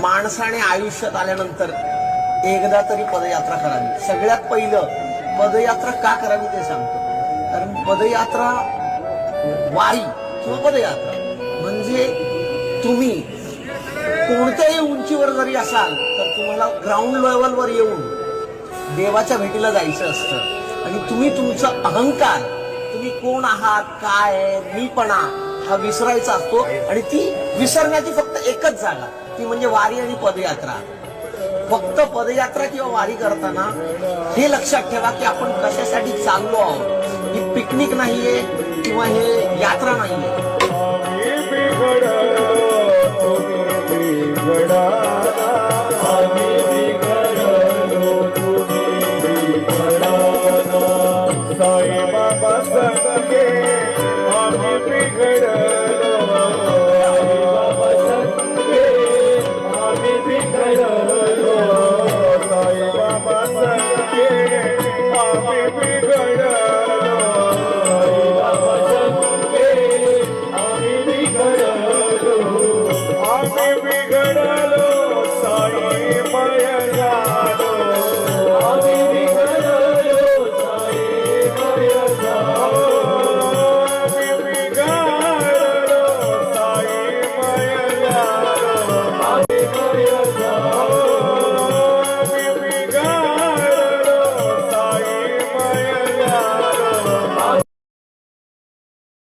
माणसाने आयुष्यात आल्यानंतर एकदा तरी पदयात्रा करावी. सगळ्यात पहिलं पदयात्रा का करावी ते सांगतो. कारण पदयात्रा वारी किंवा पदयात्रा म्हणजे तुम्ही कोणत्याही उंचीवर जरी असाल तर तुम्हाला ग्राउंड लेवलवर येऊन देवाच्या भेटीला जायचं असतं. आणि तुम्ही तुमचा अहंकार तुम्ही कोण आहात काय मीपणा हा विसरायचा असतो आणि ती विसरण्याची फक्त एकच जागा. ती म्हणजे वारी आणि पदयात्रा. फक्त पदयात्रा किंवा वारी करताना हे लक्षात ठेवा की आपण कशासाठी चाललो आहोत. ही पिकनिक नाहीये किंवा हे यात्रा नाहीये. साई बाबा